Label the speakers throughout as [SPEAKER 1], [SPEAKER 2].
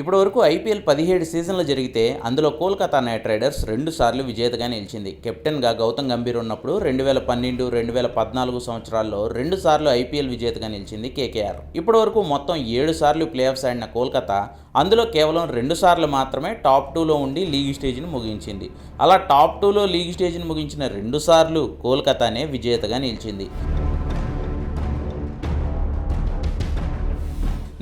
[SPEAKER 1] ఇప్పటి వరకు ఐపీఎల్ పదిహేడు సీజన్లు జరిగితే అందులో కోల్కతా నైట్ రైడర్స్ రెండు సార్లు విజేతగా నిలిచింది. కెప్టెన్గా గౌతమ్ గంభీర్ ఉన్నప్పుడు రెండు వేల పన్నెండు రెండు వేల పద్నాలుగు సంవత్సరాల్లో రెండు సార్లు ఐపీఎల్ విజేతగా నిలిచింది కేకేఆర్. ఇప్పటి వరకు మొత్తం ఏడు సార్లు ప్లే ఆఫ్స్ ఆడిన కోల్కతా అందులో కేవలం రెండు సార్లు మాత్రమే టాప్ టూలో ఉండి లీగ్ స్టేజ్ని ముగించింది. అలా టాప్ టూలో లీగ్ స్టేజ్ని ముగించిన రెండు సార్లు కోల్కతానే విజేతగా నిలిచింది.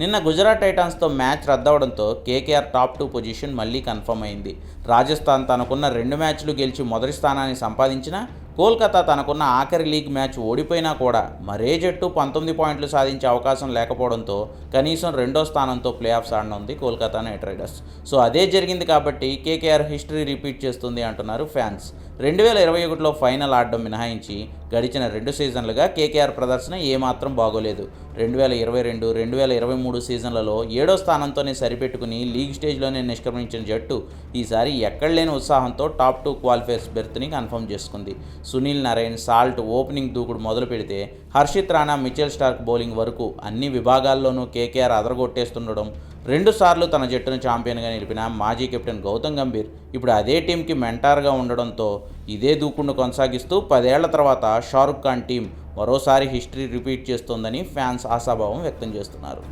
[SPEAKER 1] నిన్న గుజరాత్ టైటాన్స్తో మ్యాచ్ రద్దవడంతో కేకేఆర్ టాప్ టూ పొజిషన్ మళ్ళీ కన్ఫర్మ్ అయింది. రాజస్థాన్ తనకున్న రెండు మ్యాచ్లు గెలిచి మొదటి స్థానాన్ని సంపాదించినా కోల్కతా తనకున్న ఆఖరి లీగ్ మ్యాచ్ ఓడిపోయినా కూడా మరే జట్టు పంతొమ్మిది పాయింట్లు సాధించే అవకాశం లేకపోవడంతో కనీసం రెండో స్థానంతో ప్లే ఆఫ్స్ ఆడనుంది కోల్కతా నైట్ రైడర్స్. సో అదే జరిగింది కాబట్టి కేకేఆర్ హిస్టరీ రిపీట్ చేస్తుంది అంటున్నారు ఫ్యాన్స్. రెండు వేల ఇరవై ఒకటిలో ఫైనల్ ఆడడం మినహాయించి గడిచిన రెండు సీజన్లుగా కేకేఆర్ ప్రదర్శన ఏమాత్రం బాగోలేదు. రెండు వేల ఇరవై రెండు రెండు వేల ఇరవై మూడు సీజన్లలో ఏడో స్థానంతోనే సరిపెట్టుకుని లీగ్ స్టేజ్లోనే నిష్క్రమించిన జట్టు ఈసారి ఎక్కడ లేని ఉత్సాహంతో టాప్ టూ క్వాలిఫైర్స్ బెర్త్ని కన్ఫర్మ్ చేసుకుంది. సునీల్ నారాయణ్ సాల్ట్ ఓపెనింగ్ దూకుడు మొదలు పెడితే Harshit Rana Mitchell Starc bowling వరకు అన్ని విభాగాల్లోనూ కేకేఆర్ అదరగొట్టేస్తుండడం రెండుసార్లు తన జట్టును ఛాంపియన్గా నిలిపిన మాజీ కెప్టెన్ గౌతమ్ గంభీర్ ఇప్పుడు అదే టీంకి మెంటార్గా ఉండడంతో ఇదే దూకుడును కొనసాగిస్తూ పదేళ్ళ తర్వాత షారుఖ్ ఖాన్ టీం మరోసారి హిస్టరీ రిపీట్ చేస్తోందని ఫ్యాన్స్ ఆశాభావం వ్యక్తం చేస్తున్నారు.